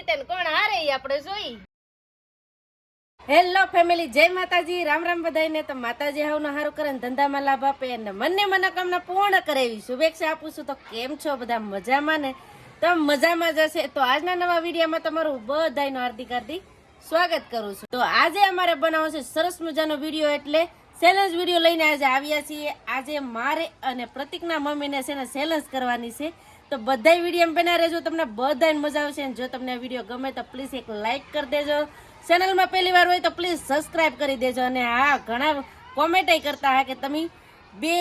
જીતે કોણ હારે આપણે જોઈ. હેલો ફેમિલી જય માતાજી. રામ રામ બધાને તો માતાજી હાવનો હારું કરે ધંધામાં લાભ આપે અને મનને મનોકામના પૂર્ણ કરે એવી શુભેચ્છા આપું છું. તો કેમ છો બધા? મજામાં ને? તો મજામાં જશે તો આજના નવા વિડીયોમાં તમારું બધાનું હાર્દિક હાર્દિક સ્વાગત કરું છું. તો આજે અમારે બનાવો છે સરસ મજાનો વીડિયો એટલે ચેલેન્જ વીડિયો લઈને આજે આવ્યા છીએ. આજે મારે અને પ્રતિકના મમ્મીને છે ને ચેલેન્જ કરવાની છે. તો બધાય વીડિયો બના રહેજો. તમને બધાને મજા આવશે જો તમને આ વીડિયો ગમે તો પ્લીઝ એક લાઈક કરી દેજો. ચેનલમાં પહેલી વાર હોય તો પ્લીઝ સબસ્ક્રાઇબ કરી દેજો. અને હા, ઘણા કોમેન્ટ કરતા હા કે તમે બે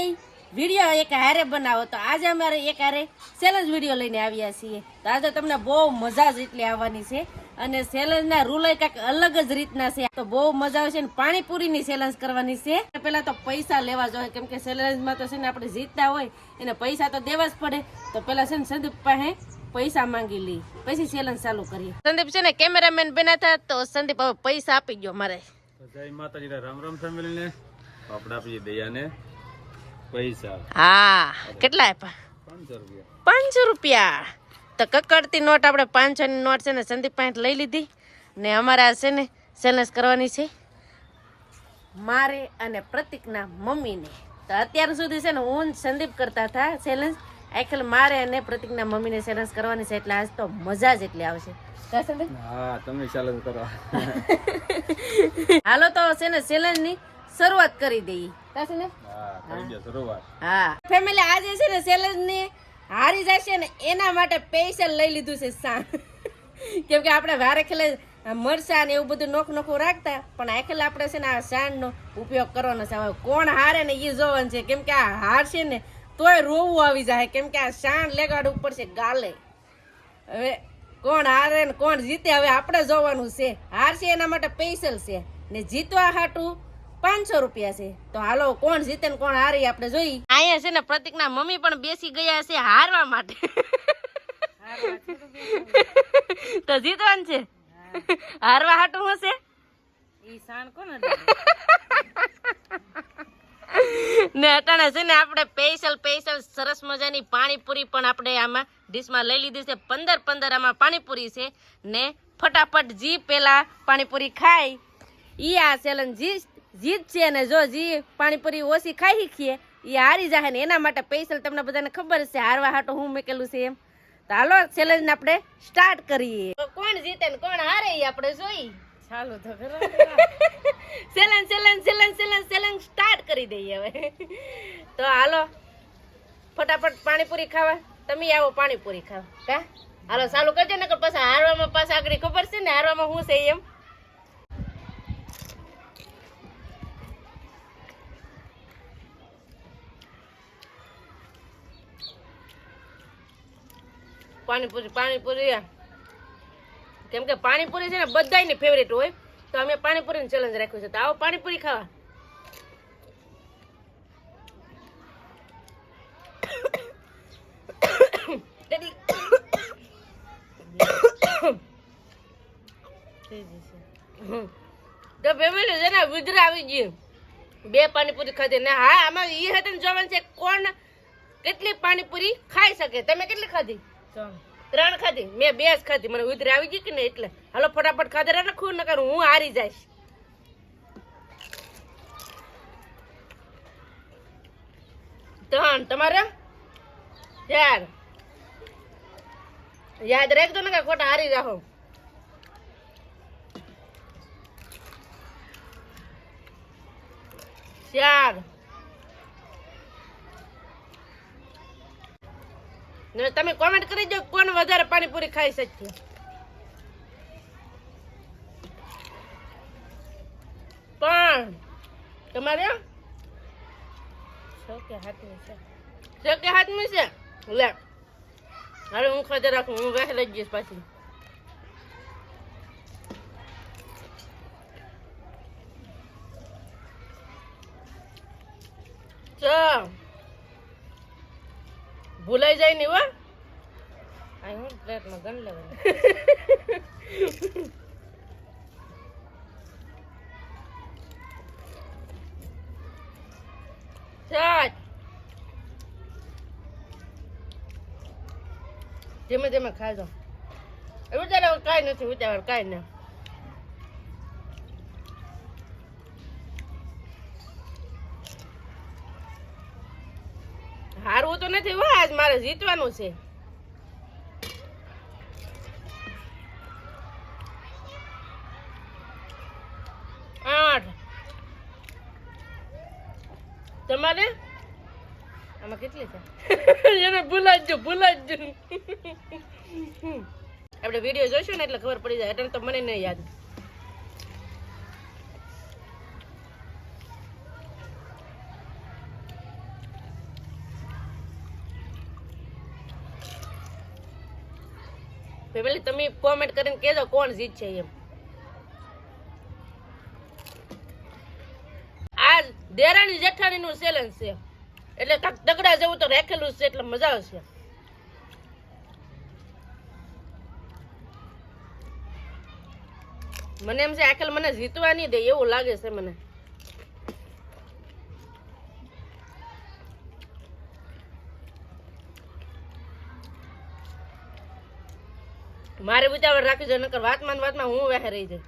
વીડિયો એક હારે બનાવો. તો આજે અમારે એક હારે ચેલેન્જ વીડિયો લઈને આવ્યા છીએ. તો આજે તમને બહુ મજા જ એટલી આવવાની છે. અને ચેલેન્જના રૂલ કાંઈક અલગ જ રીતના છે. તો બહુ મજા આવશે અને પાણીપુરીની ચેલેન્જ કરવાની છે. પહેલા તો પૈસા લેવા જોઈએ કેમ કે ચેલેન્જમાં તો છે ને આપણે જીતતા હોય એને પૈસા તો દેવા જ પડે. તો પેલા છે ને સંદીપ પાસે પૈસા માંગી લઈ પછી સેલન્સ ચાલુ કરીએ. સંદીપ છે ને કેમેરામેન બન્યા હતા તો સંદીપ હવે પૈસા આપી ગયો મારે. જય માતાજી રામ રામ ફેમિલી ને આપણે આપીએ દયાને પૈસા. હા કેટલા આપ્યા? પાંચસો રૂપિયા. પાંચસો રૂપિયા. તો કકડતી નોટ આપણે પાંચસોની નોટ છે ને સંદીપ પાંચ લઈ લીધી ને અમારા છે ને ચેલેન્જ કરવાની છે. મારે અને પ્રતિકના મમ્મીને. તો અત્યાર સુધી છે ને હું સંદીપ કરતા હતા સેલેન્સ આખેલ મારે અને પ્રતિકના મમ્મીને સેલેન્સ કરવાની છે એટલે આજ તો મજા જ એટલી આવશે હા તમે ચેલેન્જ કરો. હાલો તો છે ને ચેલેન્જની શરૂઆત કરી દઈએ. હા ફેમિલી આજે છે ને ચેલેન્જ ને હારી જશે ને એના માટે પૈસા લઈ લીધું છે સાણ કેમ કે આપણે વારે ખેલે મરસા ને એવું બધું નોખ નોખું રાખતા, પણ આખેલ આપણે છે ને આ સાંડનો ઉપયોગ કરવાનો છે. હવે કોણ હારે ને એ જોવાનું છે. કેમ કે આ હારશે ને તોય રોવું આવી જાય. કેમ કે આ સાણ લેગાડ ઉપર છે ગાલે. હવે કોણ હારે ને કોણ જીતે, હવે આપણે જોવાનું છે. હારશે એના માટે પૈસલ છે. ને જીતવા હાટું પાંચસો રૂપિયા છે. તો હાલો, કોણ જીતે ને કોણ હારી, આપણે જોઈ અહીંયા છે ને પ્રતિકના મમ્મી પણ બેસી ગયા છે હારવા માટે. તો જીતવાનું છે? હારવા હાટું હશે? ને અટાણે છે ને આપણે સ્પેશિયલ સ્પેશિયલ સરસ મજાની પાણીપુરી પણ આપણે આમાં ડીશમાં લઈ લીધી છે. પંદર પંદર આમાં પાણીપુરી છે. ને ફટાફટ જી પેલા પાણીપુરી ખાય ઈ આ સેલન જીત જીત છે ને જો જી પાણીપુરી ઓછી ખાઈ શીખીએ એ હારી જાય ને એના માટે સ્પેશિયલ તમને બધાને ખબર છે હારવા હાટો હું મેકેલું છે એમ. તો હાલો ચેલેન્જ આપણે સ્ટાર્ટ કરીએ. તો કોણ જીતે ને કોણ હારે એ આપણે જોઈ? ચાલો તો challenge challenge challenge challenge challenge start કરી દઈએ હવે. તો હાલો ફટાફટ પાણીપુરી ખાવા. તમે આવો પાણીપુરી ખાવા. કા? હાલો ચાલુ કરજો ને પાછા હારવામાં પાછા આગળ ખબર છે ને હારવામાં શું છે એમ. પાણીપુરી પાણીપુરી કેમ કે પાણીપુરી છે ને બધાયની ફેવરેટ હોય. તો અમે પાણીપુરીની ચેલેન્જ રાખ્યું છે. તો આવો પાણીપુરી ખાવા? તો ફેમિલી છે ને વિધરા આવી ગઈ. બે પાણીપુરી ખાધી. ને હા, આમાં એ હતું ને જોવાનું છે કોણ કેટલી પાણીપુરી ખાઈ શકે. તમે કેટલી ખાધી? ત્રણ ખાધી. મેં બે જ ખાધી. મને ઉધરી આવી ગઈ કે ને એટલે? હાલો, ફટાફટ ખાધે રાખું ન કરું હું હારી જઈશ. ત્રણ તમારે? ચાર યાદ રાખજો ને ખોટા હારી જાઓ ચાર ને તમે કોમેન્ટ કરી દો કોણ વધારે પાણીપુરી ખાઈ શકશે. પણ તમારે? છ કે હાથમી છે? છ કે હાથમી છે? લે હવે હું ખાતે રાખું હું વહેલા જ જઈશ પાછી. છ ભૂલાઈ જાય નહીં હો આ હું પ્લેટમાં ગણ લેવાનું. સાત ધીમે ધીમે ખાજો ઉતાવળ કાંઈ નથી ઉતાવળ કાંઈ ના. હારવું તો નથી હો આજ મારે જીતવાનું છે. આઠ. તમારે? આમાં કેટલી છે? એને ભૂલાજો ભૂલાજો આપણે વીડિયો જોઈશું ને એટલે ખબર પડી જાય, એટલે તો મને નહીં યાદ. પેલી તમે કોમેન્ટ કરીને કહેજો કોણ જીતશે એમ. આ દેરાણી જેઠાણી નું ચેલેન્જ છે. એટલે તગડા જેવું તો રાખેલું છે, એટલે મજા આવશે. મને એમ છે, આખેલ મને જીતવા નહીં દે, એવું લાગે છે મને. મારે ઉતાવળ રાખી જોઈએ, નકર વાતમાં વાતમાં હું વહે રહી જાય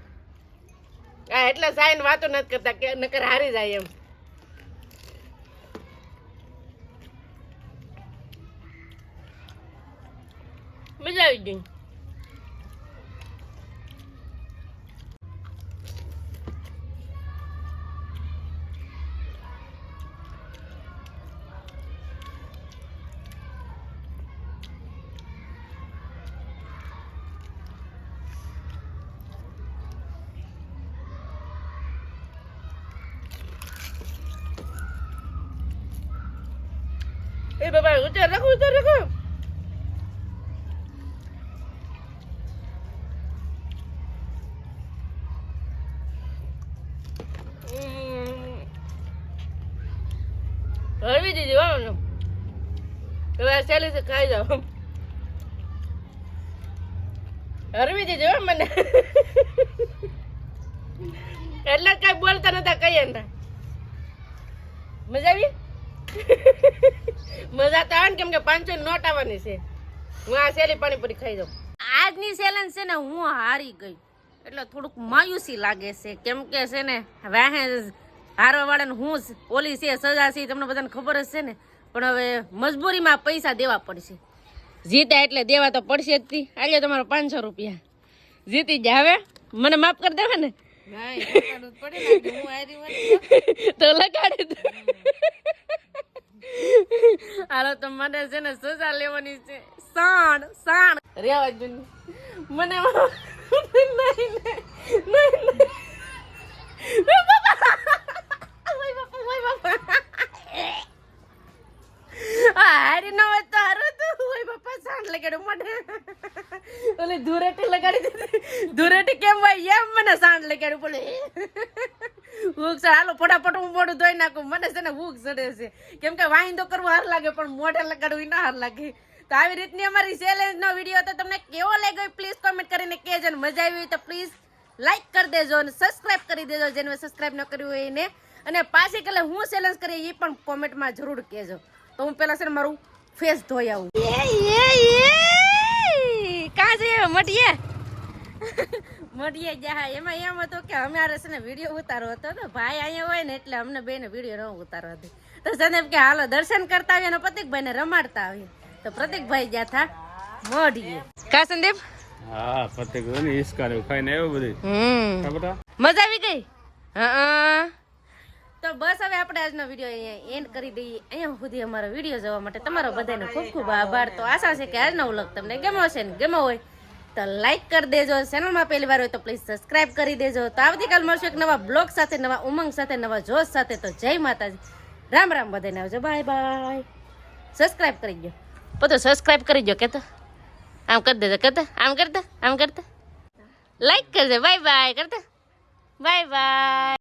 આ એટલે સાઈન વાતો નથી કરતા કે નકર હારી જાય એમ. મજા આવી ગઈ એ બાબા, ઉતાર, રાખો ઉતાર, રાખો. હળવી દીધી મને. હવે આ ચાલી છે, ખાઈ જાઓ. હરવી દીધી હો, મને. એટલે કઈ બોલતા નતા, કઈ ના મજા આવી? મજા તો આવે ને કેમ કે પાંચસો નોટ આવવાની છે. હું આ સેલી પાણીપુરી ખાઈ જાઉં. આજની સેલન છે ને હું હારી ગઈ. એટલે થોડુંક માયુસી લાગે છે. કેમ કે છે ને વાહે હારવા વાળાને હું ઓલી છે સજા છે તમને બધાને ખબર જ છે ને. પણ હવે મજબૂરીમાં પૈસા દેવા પડશે. જીતા એટલે દેવા તો પડશે જ તી. આજે તમારો પાંચસો રૂપિયા. જીતી જ હવે. મને માફ કરી દેવા ને. તો લગાડી દે હાલો તો મને છે ને સજા લેવાની છે. સાણ સાણ. રેવા જ. મને નહીં નહીં હારી ન. હોય તો હારું હતું ઓય બાપા સાણ લગાડ્યું મને ઓલી ધૂળેટી લગાડી દીધી. ધૂળેટી કેમ હોય? એમ મને સાંડ લગાડ્યું. બોલે હુક ચડે હાલો, ફટાફટ હું મોઢું ધોઈ નાખું. મને છે ને હુક ચડે છે. કેમ કે તો કરવું હાર લાગે, પણ મોઢે લગાડવું ના હાર લાગે. તો આવી રીતની અમારી ચેલેન્જ નો વીડિયો તો તમને કેવો લાગ્યો પ્લીઝ કોમેન્ટ કરીને કહેજો અને મજા આવી હોય તો પ્લીઝ લાઈક કરી દેજો અને સબસ્ક્રાઇબ કરી દેજો. જેને સબસ્ક્રાઇબ ન કર્યું હોય એને. અને પાછી કલે હું ચેલેન્જ કરી એ પણ કોમેન્ટમાં જરૂર કહેજો. તો હું પેલા છે ને મારું ફેસ ધોઈ આવું. કાં છે? મટીએ મટીએ જા એમાં એમ હતું કે અમારે છે ને વીડિયો ઉતારો હતો તો ભાઈ અહીંયા હોય ને એટલે અમને બેને વીડિયો ન ઉતારવા દે. તો સંદીપ કે હાલો દર્શન કરતા આવીએ અને પ્રતિકભાઈ ને રમાડતા આવીએ. તો પ્રતિકભાઈ ગયા થા મઢીએ. કા સંદીપ? હા પ્રતિક ને ઈસકારે ખાઈને આવ્યો બધું. હમ. મજા આવી ગઈ? હા તો બસ હવે આપણે આજનો વીડિયો અહીંયા એન્ડ કરી દઈએ. અહીંયા સુધી અમારો વીડિયો જોવા માટે તમારો બધાનો ખૂબ ખૂબ આભાર. તો આશા છે કે આજનો વ્લોગ તમને ગમ્યો છે ને ગમ્યો હોય તો લાઈક કરી દેજો. ચેનલમાં પહેલી વાર હોય તો પ્લીઝ સબસ્ક્રાઈબ કરી દેજો. તો આવતીકાલ મળશું એક નવા બ્લોગ સાથે, નવા ઉમંગ સાથે, નવા જોશ સાથે. તો જય માતાજી. રામ રામ બધાને આવજો. બાય બાય સબસ્ક્રાઈબ કરી દો બધું સબસ્ક્રાઈબ કરી દો કેતો? આમ કરી દેજો કહેતા આમ કરતા? આમ કરતા? લાઈક કરજો. બાય બાય કરતા? Bye bye